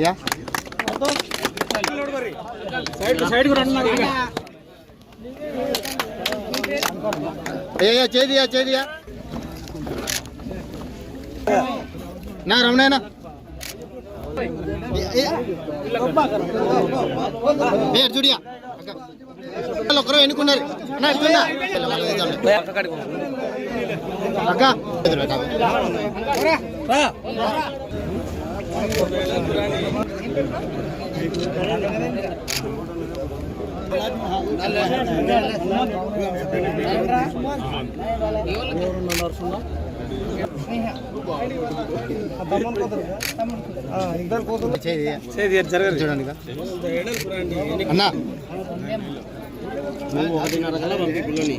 Yeah. ఏ చేదియా చేదియా నా రమణేనా పేరు చూడియా ఒకరు ఎన్నుకున్నారు. అక్క. చూడండి అన్నా నువ్వు ఒకటిన్నర కల్లా పంపి పిల్లని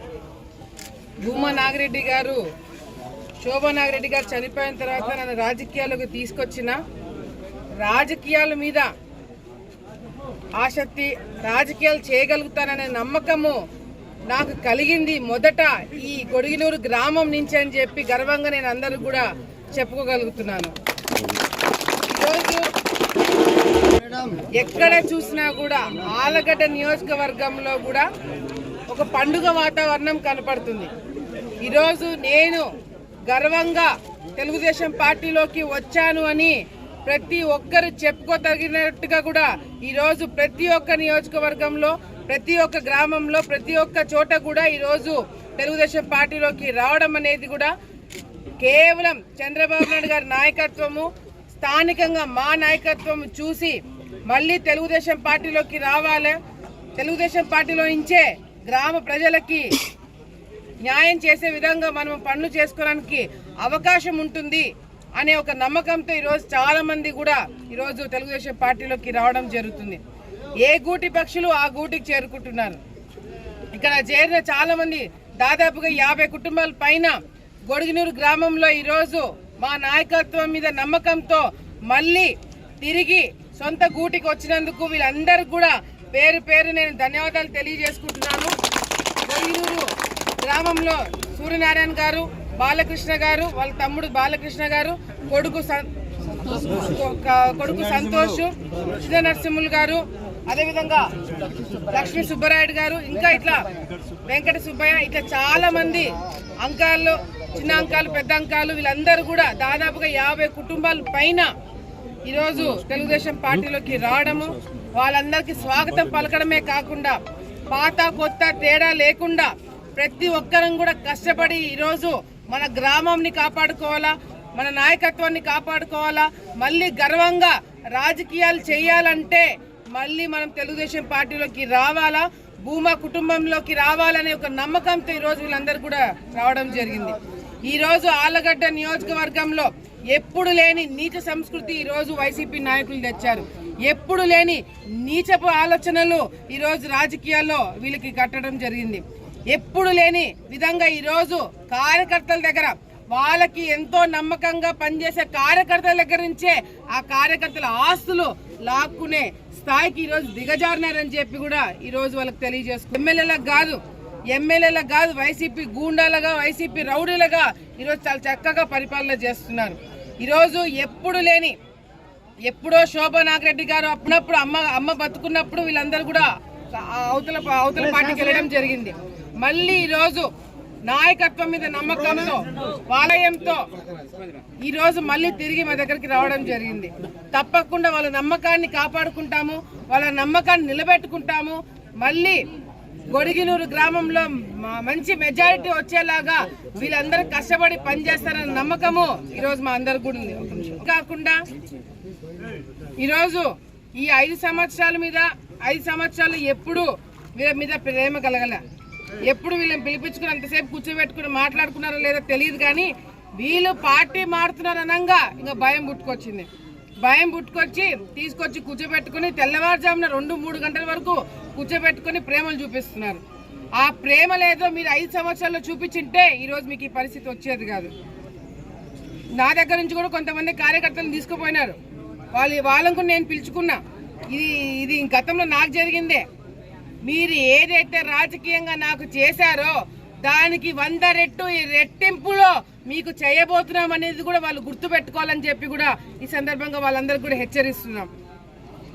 భూమా నాగిరెడ్డి గారు శోభా నాగిరెడ్డి గారు చనిపోయిన తర్వాత నన్ను రాజకీయాల్లోకి తీసుకొచ్చిన రాజకీయాల మీద ఆసక్తి రాజకీయాలు చేయగలుగుతాననే నమ్మకము నాకు కలిగింది మొదట ఈ కొడిగినూరు గ్రామం నుంచి అని చెప్పి గర్వంగా నేను అందరూ కూడా చెప్పుకోగలుగుతున్నాను. ఈరోజు ఎక్కడ చూసినా కూడా ఆలగడ్డ నియోజకవర్గంలో కూడా ఒక పండుగ వాతావరణం కనపడుతుంది. ఈరోజు నేను గర్వంగా తెలుగుదేశం పార్టీలోకి వచ్చాను అని ప్రతి ఒక్కరు చెప్పుకోదగినట్టుగా కూడా ఈరోజు ప్రతి ఒక్క నియోజకవర్గంలో ప్రతి ఒక్క గ్రామంలో ప్రతి ఒక్క చోట కూడా ఈరోజు తెలుగుదేశం పార్టీలోకి రావడం అనేది కూడా కేవలం చంద్రబాబు నాయుడు గారి నాయకత్వము స్థానికంగా మా నాయకత్వం చూసి మళ్ళీ తెలుగుదేశం పార్టీలోకి రావాలి. తెలుగుదేశం పార్టీలో నుంచే గ్రామ ప్రజలకి న్యాయం చేసే విధంగా మనం పనులు చేసుకోవడానికి అవకాశం ఉంటుంది అనే ఒక నమ్మకంతో ఈరోజు చాలామంది కూడా ఈరోజు తెలుగుదేశం పార్టీలోకి రావడం జరుగుతుంది. ఏ గూటి పక్షులు ఆ గూటికి చేరుకుంటున్నారు? ఇక్కడ చేరిన చాలామంది దాదాపుగా యాభై కుటుంబాల పైన గొడుగునూరు గ్రామంలో ఈరోజు మా నాయకత్వం మీద నమ్మకంతో మళ్ళీ తిరిగి సొంత గూటికి వచ్చినందుకు వీళ్ళందరూ కూడా పేరు పేరు నేను ధన్యవాదాలు తెలియజేసుకుంటున్నాను. గొడుగునూరు గ్రామంలో సూర్యనారాయణ గారు బాలకృష్ణ గారు వాళ్ళ తమ్ముడు బాలకృష్ణ గారు కొడుకు కొ- కొడుకు సంతోష్ సుధా నరసింహులు గారు అదేవిధంగా లక్ష్మీ సుబ్బరాయుడు గారు ఇంకా ఇట్లా వెంకట సుబ్బయ్య ఇట్లా చాలా మంది అంకాలు చిన్న అంకాలు పెద్ద అంకాలు వీళ్ళందరూ కూడా దాదాపుగా యాభై కుటుంబాల పైన ఈరోజు తెలుగుదేశం పార్టీలోకి రావడము వాళ్ళందరికీ స్వాగతం పలకడమే కాకుండా పాత కొత్త తేడా లేకుండా ప్రతి ఒక్కరం కూడా కష్టపడి ఈరోజు మన గ్రామంని కాపాడుకోవాలా మన నాయకత్వాన్ని కాపాడుకోవాలా మళ్ళీ గర్వంగా రాజకీయాలు చేయాలంటే మళ్ళీ మనం తెలుగుదేశం పార్టీలోకి రావాలా భూమా కుటుంబంలోకి రావాలనే ఒక నమ్మకంతో ఈరోజు వీళ్ళందరూ కూడా రావడం జరిగింది. ఈరోజు ఆలగడ్డ నియోజకవర్గంలో ఎప్పుడు లేని నీచ సంస్కృతి ఈరోజు వైసీపీ నాయకులు తెచ్చారు. ఎప్పుడు లేని నీచపు ఆలోచనలు ఈరోజు రాజకీయాల్లో వీళ్ళకి కట్టడం జరిగింది. ఎప్పుడు లేని విధంగా ఈరోజు కార్యకర్తల దగ్గర వాళ్ళకి ఎంతో నమ్మకంగా పనిచేసే కార్యకర్తల దగ్గర నుంచే ఆ కార్యకర్తల ఆస్తులు లాక్కునే స్థాయికి ఈరోజు దిగజారినారని చెప్పి కూడా ఈరోజు వాళ్ళకి తెలియజేసుకు ఎమ్మెల్యేలకు కాదు ఎమ్మెల్యేలకు కాదు వైసీపీ గూండాలుగా వైసీపీ రౌడీలుగా ఈరోజు చాలా చక్కగా పరిపాలన చేస్తున్నారు. ఈరోజు ఎప్పుడు లేని ఎప్పుడో శోభా నాగిరెడ్డి గారు అప్పుడప్పుడు అమ్మ అమ్మ బతుకున్నప్పుడు వీళ్ళందరూ కూడా అవతల అవతల పార్టీకి వెళ్ళడం జరిగింది. మళ్ళీ ఈరోజు నాయకత్వం మీద నమ్మకంతో వాలయంతో ఈ రోజు మళ్ళీ తిరిగి మా దగ్గరికి రావడం జరిగింది. తప్పకుండా వాళ్ళ నమ్మకాన్ని కాపాడుకుంటాము వాళ్ళ నమ్మకాన్ని నిలబెట్టుకుంటాము. మళ్ళీ గొడిగినూరు గ్రామంలో మా- మంచి మెజారిటీ వచ్చేలాగా వీళ్ళందరూ కష్టపడి పనిచేస్తారన్న నమ్మకము ఈరోజు మా అందరికి కూడా ఉంది. కాకుండా ఈరోజు ఈ ఐదు సంవత్సరాల మీద ఐదు సంవత్సరాలు ఎప్పుడు వీళ్ళ మీద ప్రేమ కలగల. ఎప్పుడు వీళ్ళని పిలిపించుకుని అంతసేపు కూర్చోబెట్టుకుని మాట్లాడుకున్నారో లేదో తెలియదు కానీ వీళ్ళు పార్టీ మారుతున్నారు అనంగా ఇంకా భయం పుట్టుకొచ్చింది. భయం పుట్టుకొచ్చి తీసుకొచ్చి కూర్చోబెట్టుకుని తెల్లవారుజామున రెండు మూడు గంటల వరకు కూర్చోబెట్టుకుని ప్రేమలు చూపిస్తున్నారు. ఆ ప్రేమ లేదో మీరు ఐదు సంవత్సరాల్లో చూపించింటే ఈరోజు మీకు ఈ పరిస్థితి వచ్చేది కాదు. నా దగ్గర నుంచి కూడా కొంతమంది కార్యకర్తలు తీసుకుపోయినారు. వాళ్ళు వాళ్ళని కూడా నేను పిలుచుకున్నా. ఇది ఇది గతంలో నాకు జరిగిందే. మీరు ఏదైతే రాజకీయంగా నాకు చేశారో దానికి వంద రెట్టు ఈ రెట్టింపులో మీకు చేయబోతున్నాం అనేది కూడా వాళ్ళు గుర్తుపెట్టుకోవాలని చెప్పి కూడా ఈ సందర్భంగా వాళ్ళందరికీ కూడా హెచ్చరిస్తున్నాం.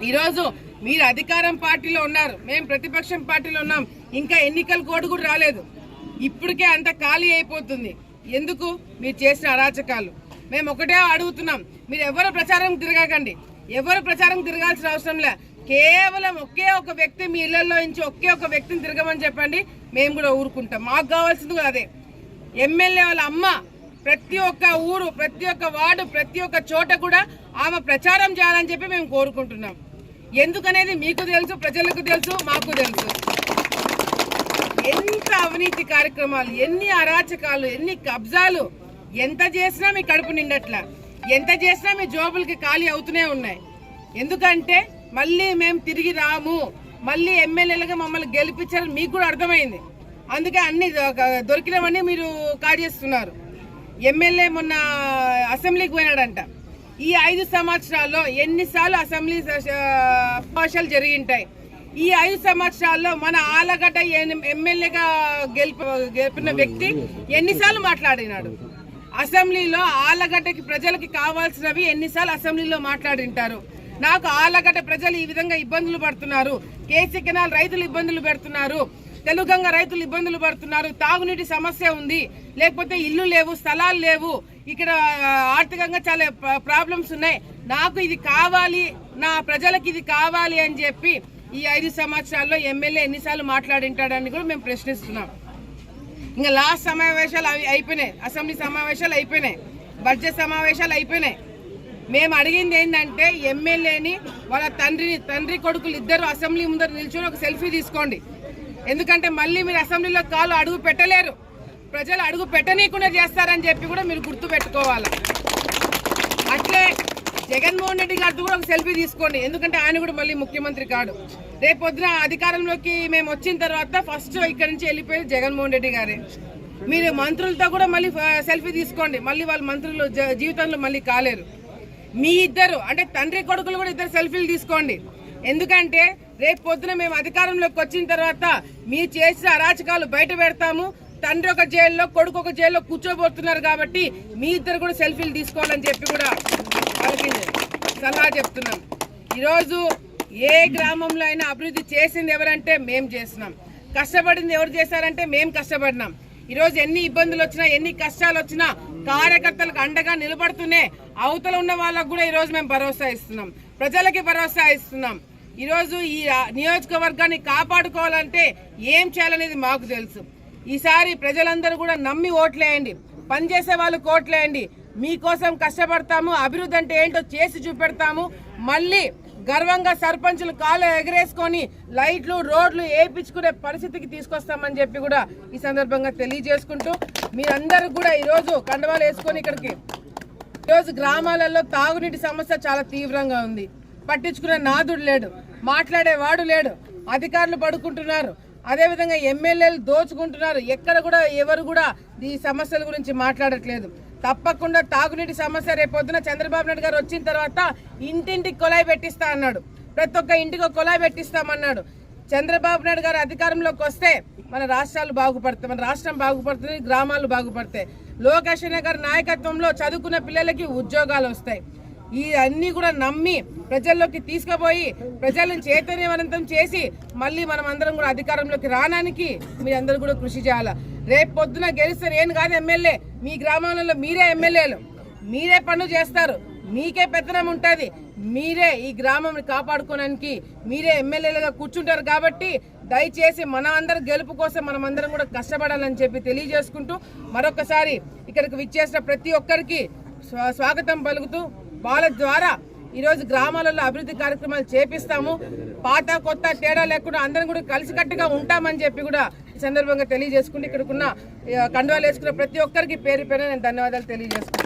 ఈరోజు మీరు అధికారం పార్టీలో ఉన్నారు మేము ప్రతిపక్షం పార్టీలో ఉన్నాం ఇంకా ఎన్నికల కోడ్ కూడా రాలేదు. ఇప్పటికే అంత ఖాళీ అయిపోతుంది. ఎందుకు? మీరు చేసిన అరాచకాలు. మేము ఒకటే అడుగుతున్నాం మీరు ఎవరు ప్రచారం తిరగకండి. ఎవరు ప్రచారం తిరగాల్సిన అవసరం లే. కేవలం ఒకే ఒక వ్యక్తి మీ ఇళ్ళలో నుంచి ఒకే ఒక వ్యక్తిని తిరగమని చెప్పండి. మేము కూడా ఊరుకుంటాం. మాకు కావాల్సింది కూడా అదే. ఎమ్మెల్యే వాళ్ళ అమ్మ ప్రతి ఒక్క ఊరు ప్రతి ఒక్క వార్డు ప్రతి ఒక్క చోట కూడా ఆమె ప్రచారం చేయాలని చెప్పి మేము కోరుకుంటున్నాం. ఎందుకనేది మీకు తెలుసు ప్రజలకు తెలుసు మాకు తెలుసు. ఎంత అవినీతి కార్యక్రమాలు ఎన్ని అరాచకాలు ఎన్ని కబ్జాలు ఎంత చేసినా మీ కడుపు నిండట్లా. ఎంత చేసినా మీ జోబులకి ఖాళీ అవుతూనే ఉన్నాయి. ఎందుకంటే మళ్ళీ మేము తిరిగి రాము. మళ్ళీ ఎమ్మెల్యేలుగా మమ్మల్ని గెలిపించారని మీకు కూడా అర్థమైంది. అందుకే అన్ని దొరికినవన్నీ మీరు కాజేస్తున్నారు ఎమ్మెల్యే మొన్న అసెంబ్లీకి పోయినాడంట. ఈ ఐదు సంవత్సరాల్లో ఎన్నిసార్లు అసెంబ్లీ సమావేశాలు జరిగింటాయి. ఈ ఐదు సంవత్సరాల్లో మన ఆలగడ్డ ఎమ్మెల్యేగా గెలిపి గెలిపిన వ్యక్తి ఎన్నిసార్లు మాట్లాడినాడు? అసెంబ్లీలో ఆలగడ్డకి ప్రజలకి కావాల్సినవి ఎన్నిసార్లు అసెంబ్లీలో మాట్లాడింటారు? నాకు ఆలగడ్డ ప్రజలు ఈ విధంగా ఇబ్బందులు పడుతున్నారు. కేసీ కెనాల్ రైతులు ఇబ్బందులు పెడుతున్నారు. తెలుగంగా రైతులు ఇబ్బందులు పడుతున్నారు. తాగునీటి సమస్య ఉంది. లేకపోతే ఇల్లు లేవు స్థలాలు లేవు. ఇక్కడ ఆర్థికంగా చాలా ప్రాబ్లమ్స్ ఉన్నాయి. నాకు ఇది కావాలి నా ప్రజలకు ఇది కావాలి అని చెప్పి ఈ ఐదు సంవత్సరాల్లో ఎమ్మెల్యే ఎన్నిసార్లు మాట్లాడింటాడని కూడా మేము ప్రశ్నిస్తున్నాం. ఇంకా లాస్ట్ సమావేశాలు అవి అయిపోయినాయి. అసెంబ్లీ సమావేశాలు అయిపోయినాయి. బడ్జెట్ సమావేశాలు అయిపోయినాయి. మేము అడిగింది ఏంటంటే ఎమ్మెల్యేని వాళ్ళ తండ్రిని తండ్రి కొడుకులు ఇద్దరు అసెంబ్లీ ముందర నిల్చొని ఒక సెల్ఫీ తీసుకోండి. ఎందుకంటే మళ్ళీ మీరు అసెంబ్లీలో కాలు అడుగు పెట్టలేరు. ప్రజలు అడుగు పెట్టనీయకుండా చేస్తారని చెప్పి కూడా మీరు గుర్తు పెట్టుకోవాలి. అట్లే జగన్మోహన్ రెడ్డి గారితో కూడా ఒక సెల్ఫీ తీసుకోండి. ఎందుకంటే ఆయన కూడా మళ్ళీ ముఖ్యమంత్రి కాడు. రేపొద్దున అధికారంలోకి మేము వచ్చిన తర్వాత ఫస్ట్ ఇక్కడ నుంచి వెళ్ళిపోయేది జగన్మోహన్ రెడ్డి గారే. మీరు మంత్రులతో కూడా మళ్ళీ సెల్ఫీ తీసుకోండి. మళ్ళీ వాళ్ళ మంత్రులు జీవితంలో మళ్ళీ కాలేరు. మీ ఇద్దరు అంటే తండ్రి కొడుకులు కూడా ఇద్దరు సెల్ఫీలు తీసుకోండి. ఎందుకంటే రేపు పొద్దున మేము అధికారంలోకి వచ్చిన తర్వాత మీరు చేసిన అరాచకాలు బయట పెడతాము. తండ్రి ఒక జైల్లో కొడుకు ఒక జైల్లో కూర్చోబోతున్నారు కాబట్టి మీ ఇద్దరు కూడా సెల్ఫీలు తీసుకోవాలని చెప్పి కూడా వాళ్ళకి సలహా చెప్తున్నాం. ఈరోజు ఏ గ్రామంలో అయినా అభివృద్ధి చేసింది ఎవరంటే మేము చేసినాం కష్టపడింది ఎవరు చేశారంటే మేము కష్టపడినాం. ఈరోజు ఎన్ని ఇబ్బందులు వచ్చినా ఎన్ని కష్టాలు వచ్చినా కార్యకర్తలకు అండగా నిలబడుతూనే అవతల ఉన్న వాళ్ళకు కూడా ఈరోజు మేము భరోసా ఇస్తున్నాం. ప్రజలకి భరోసా ఇస్తున్నాం. ఈరోజు ఈ నియోజకవర్గాన్ని కాపాడుకోవాలంటే ఏం చేయాలనేది మాకు తెలుసు. ఈసారి ప్రజలందరూ కూడా నమ్మి ఓట్లేయండి పనిచేసే వాళ్ళు కోట్లేయండి మీకోసం కష్టపడతాము అభివృద్ధి అంటే ఏంటో చేసి చూపెడతాము. మళ్ళీ గర్వంగా సర్పంచులు కాళ్ళు ఎగరేసుకొని లైట్లు రోడ్లు వేయించుకునే పరిస్థితికి తీసుకొస్తామని చెప్పి కూడా ఈ సందర్భంగా తెలియజేసుకుంటూ మీరందరూ కూడా ఈరోజు కండవాలు వేసుకొని ఇక్కడికి ఈరోజు గ్రామాలలో తాగునీటి సమస్య చాలా తీవ్రంగా ఉంది. పట్టించుకునే నాదుడు లేడు మాట్లాడేవాడు లేడు అధికారులు పడుకుంటున్నారు. అదేవిధంగా ఎమ్మెల్యేలు దోచుకుంటున్నారు. ఎక్కడ కూడా ఎవరు కూడా ఈ సమస్యల గురించి మాట్లాడట్లేదు. తప్పకుండా తాగునీటి సమస్య రేపొద్దున చంద్రబాబు నాయుడు గారు వచ్చిన తర్వాత ఇంటింటికి కొలాయి పెట్టిస్తా అన్నాడు. ప్రతి ఒక్క ఇంటికి కొలాయి పెట్టిస్తామన్నాడు. చంద్రబాబు నాయుడు గారు అధికారంలోకి వస్తే మన రాష్ట్రాలు బాగుపడతాయి మన రాష్ట్రం బాగుపడుతుంది గ్రామాలు బాగుపడతాయి. లోకేష్ గారి నాయకత్వంలో చదువుకున్న పిల్లలకి ఉద్యోగాలు వస్తాయి. ఇవన్నీ కూడా నమ్మి ప్రజల్లోకి తీసుకుపోయి ప్రజలను చైతన్యవంతం చేసి మళ్ళీ మనం అందరం కూడా అధికారంలోకి రావడానికి మీరందరూ కూడా కృషి చేయాలి? రేపు పొద్దున గెలిస్తే నేను కాదు ఎమ్మెల్యే. మీ గ్రామాలలో మీరే ఎమ్మెల్యేలు. మీరే పనులు చేస్తారు. మీకే పెత్తనం ఉంటుంది. మీరే ఈ గ్రామం కాపాడుకోవడానికి మీరే ఎమ్మెల్యేలుగా కూర్చుంటారు కాబట్టి దయచేసి మన అందరి గెలుపు కోసం మనం అందరం కూడా కష్టపడాలని చెప్పి తెలియజేసుకుంటూ మరొకసారి ఇక్కడికి విచ్చేసిన ప్రతి ఒక్కరికి స్వా- స్వాగతం పలుకుతూ వాళ్ళ ద్వారా ఈరోజు గ్రామాలలో అభివృద్ధి కార్యక్రమాలు చేపిస్తాము. పాత కొత్త తేడా లేకుండా అందరం కూడా కలిసికట్టుగా ఉంటామని చెప్పి కూడా ఈ సందర్భంగా తెలియజేసుకుంటూ ఇక్కడికున్న ఉన్న కండువాలు వేసుకున్న ప్రతి ఒక్కరికి పేరు పేరు నేను ధన్యవాదాలు తెలియజేసుకుంటాను